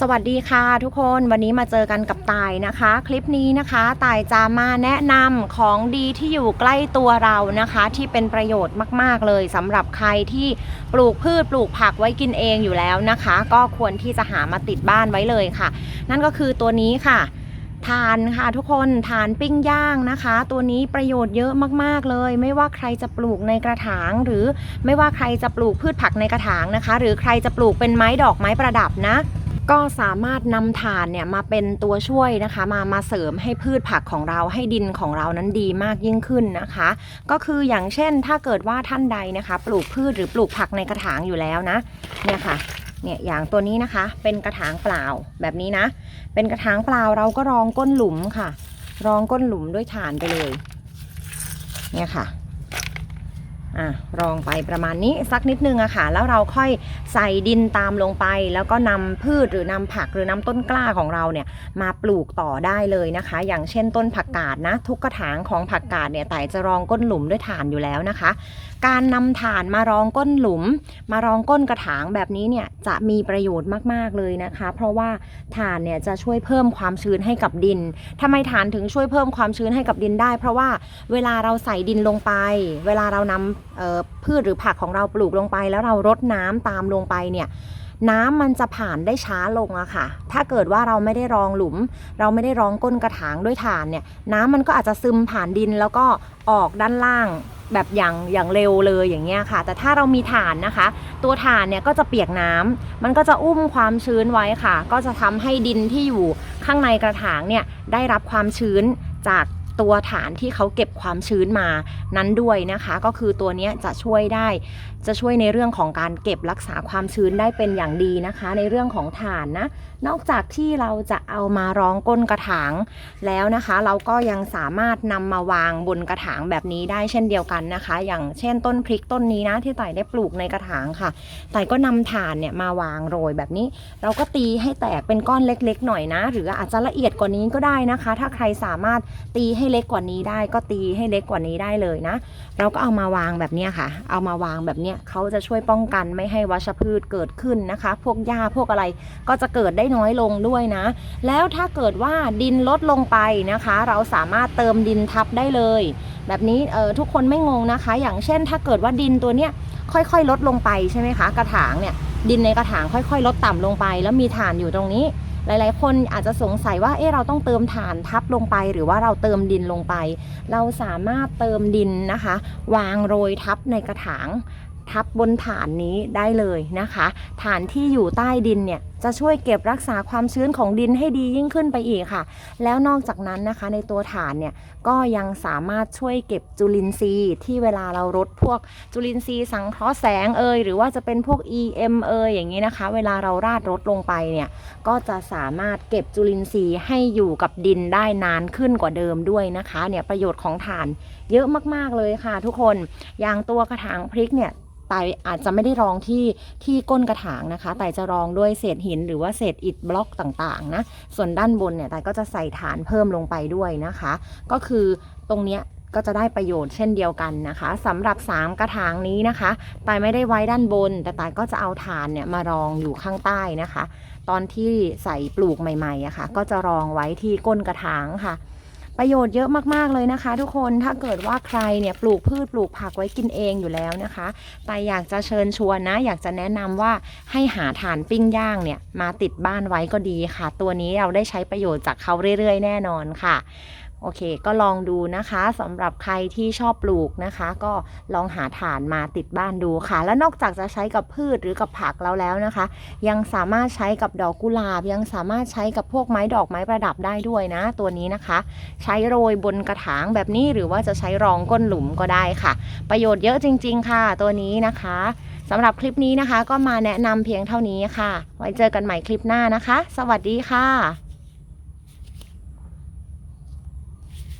สวัสดีค่ะทุกคนวันนี้มาเจอกันกับตายนะคะ คลิปนี้นะคะตายจะมาแนะนำของดีที่อยู่ใกล้ตัวเรานะคะ ที่เป็นประโยชน์มากๆเลยสำหรับใครที่ปลูกพืชปลูกผักไว้กินเองอยู่แล้วนะคะ ก็ควรที่จะหามาติดบ้านไว้เลยค่ะ นั่นก็คือตัวนี้ค่ะทานค่ะทุกคนทานปิ้งย่างนะคะ ตัวนี้ประโยชน์เยอะมากๆเลย ไม่ว่าใครจะปลูกในกระถาง หรือไม่ว่าใครจะปลูกพืชผักในกระถางนะคะ หรือใครจะปลูกเป็นไม้ดอกไม้ประดับนะ ก็สามารถนำถ่านเนี่ยมาเป็นตัวช่วยนะคะ มามาเสริมให้พืชผักของเราให้ดินของเรานั้นดีมากยิ่งขึ้นนะคะ ก็คืออย่างเช่นถ้าเกิดว่าท่านใดนะคะ ปลูกพืชหรือปลูกผักในกระถางอยู่แล้วนะเนี่ยค่ะเนี่ยอย่างตัวนี้นะคะเป็นกระถางเปล่าแบบนี้นะ เป็นกระถางเปล่าเราก็รองก้นหลุมค่ะ รองก้นหลุมด้วยถ่านไปเลยเนี่ยค่ะ อะรองไปประมาณนี้สักนิดนึงอะค่ะ แล้วเราค่อยใส่ดินตามลงไป แล้วก็นำพืชหรือนำผักหรือนำต้นกล้าของเราเนี่ยมาปลูกต่อได้เลยนะคะ อย่างเช่นต้นผักกาดนะ ทุกกระถางของผักกาดเนี่ยแต่จะรองก้นหลุมด้วยถ่านอยู่แล้วนะคะ การนำถ่านมารองก้นหลุม มารองก้นกระถางแบบนี้เนี่ยจะมีประโยชน์มากๆเลยนะคะ เพราะว่าถ่านเนี่ยจะช่วยเพิ่มความชื้นให้กับดินทำไมถ่านถึงช่วยเพิ่มความชื้นให้กับดินได้ เพราะว่าเวลาเราใส่ดินลงไป เวลาเรานำเอ่อพืชหรือผักของเราปลูกลงไป แล้วเรารดน้ำตามลงไปเนี่ยน้ำมันจะผ่านได้ช้าลงอะค่ะ ถ้าเกิดว่าเราไม่ได้รองหลุม เราไม่ได้รองก้นกระถางด้วยถ่านเนี่ย น้ำมันก็อาจจะซึมผ่านดินแล้วก็ออกด้านล่างแบบอย่างอย่างเร็วเลยอย่างเงี้ยค่ะ แต่ถ้าเรามีถ่านนะคะ ตัวถ่านเนี่ยก็จะเปียกน้ำมันก็จะอุ้มความชื้นไว้ค่ะ ก็จะทำให้ดินที่อยู่ข้างในกระถางเนี่ยได้รับความชื้นจาก ตัวฐานที่เขาเก็บความชื้นมานั้นด้วยนะคะ ก็คือตัวนี้จะช่วยได้ จะช่วยในเรื่องของการเก็บรักษาความชื้นได้เป็นอย่างดีนะคะ ในเรื่องของถ่านนะ นอกจากที่เราจะเอามารองก้นกระถางแล้วนะคะ เราก็ยังสามารถนำมาวางบนกระถางแบบนี้ได้เช่นเดียวกันนะคะ อย่างเช่นต้นพริกต้นนี้นะที่ไต่ได้ปลูกในกระถางค่ะไต่ก็นำถ่านเนี่ยมาวางโรยแบบนี้ เราก็ตีให้แตกเป็นก้อนเล็ก ๆ หน่อยนะ หรืออาจจะละเอียดกว่านี้ก็ได้นะคะ ถ้าใครสามารถตีให้ให้เล็กกว่านี้ได้ก็ตีให้เล็กกว่านี้ได้เลยนะ เราก็เอามาวางแบบนี้ค่ะ เอามาวางแบบนี้เขาจะช่วยป้องกันไม่ให้วัชพืชเกิดขึ้นนะคะ พวกหญ้าพวกอะไรก็จะเกิดได้น้อยลงด้วยนะ แล้วถ้าเกิดว่าดินลดลงไปนะคะ เราสามารถเติมดินทับได้เลย แบบนี้เออทุกคนไม่งงนะคะ อย่างเช่น ถ้าเกิดว่าดินตัวเนี้ยค่อยๆ ลดลงไปใช่ไหมคะ กระถางเนี่ยดินในกระถางค่อย ๆ ลดต่ำลงไป แล้วมีฐานอยู่ตรงนี้ หลาย ๆ คนอาจจะสงสัยว่าเอ๊ะเราต้องเติมฐานทับลงไป หรือว่าเราเติมดินลงไป เราสามารถเติมดินนะคะ วางโรยทับในกระถางทับบนฐานนี้ได้เลยนะคะ ฐานที่อยู่ใต้ดินเนี่ยจะช่วยเก็บรักษาความชื้นของดินให้ดียิ่งขึ้นไปอีกค่ะ แล้วนอกจากนั้นนะคะในตัวฐานเนี่ยก็ยังสามารถช่วยเก็บจุลินทรีย์ที่เวลาเรารดพวกจุลินทรีย์สังเคราะห์แสงเอยหรือว่าจะเป็นพวก EM เอยอย่างนี้นะคะ เวลาเราราดรดลงไปเนี่ยก็จะสามารถเก็บจุลินทรีย์ให้อยู่กับดินได้นานขึ้นกว่าเดิมด้วยนะคะเนี่ยประโยชน์ของถ่านเยอะมากๆเลยค่ะทุกคน อย่างตัวกระถางพริกเนี่ย ไตอาจจะไม่ได้รองที่ที่ก้นกระถางนะคะแต่จะรองด้วยเศษหินหรือว่าเศษอิฐบล็อกต่างๆนะส่วนด้านบนเนี่ยแต่ก็จะใส่ฐานเพิ่มลงไปด้วยนะคะ ก็คือตรงเนี้ยก็จะได้ประโยชน์เช่นเดียวกันนะคะสำหรับ 3 กระถางนี้นะคะตายไม่ได้ไว้ด้านบน แต่ตายก็จะเอาฐานเนี่ยมารองอยู่ข้างใต้นะคะ ตอนที่ใส่ปลูกใหม่ๆอะค่ะก็จะรองไว้ที่ก้นกระถางค่ะ ประโยชน์เยอะมากๆเลยนะคะ ทุกคนถ้าเกิดว่าใครเนี่ยปลูกพืชปลูกผักไว้กินเองอยู่แล้วนะคะ แต่อยากจะเชิญชวนนะ อยากจะแนะนำว่าให้หาฐานปิ้งย่างเนี่ยมาติดบ้านไว้ก็ดีค่ะ ตัวนี้เราได้ใช้ประโยชน์จากเขาเรื่อยๆ แน่นอนค่ะ โอเค ก็ลองดูนะคะสำหรับใครที่ชอบปลูกนะคะ ก็ลองหาฐานมาติดบ้านดูค่ะ และนอกจากจะใช้กับพืชหรือกับผักเราแล้วนะคะ ยังสามารถใช้กับดอกกุหลาบ ยังสามารถใช้กับพวกไม้ดอกไม้ประดับได้ด้วยนะ ตัวนี้นะคะ ใช้โรยบนกระถางแบบนี้หรือว่าจะใช้รองก้นหลุมก็ได้ค่ะ ประโยชน์เยอะจริง ๆ ค่ะ ตัวนี้นะคะสำหรับคลิปนี้นะคะ ก็มาแนะนำเพียงเท่านี้ค่ะ ไว้เจอกันใหม่คลิปหน้านะคะ สวัสดีค่ะ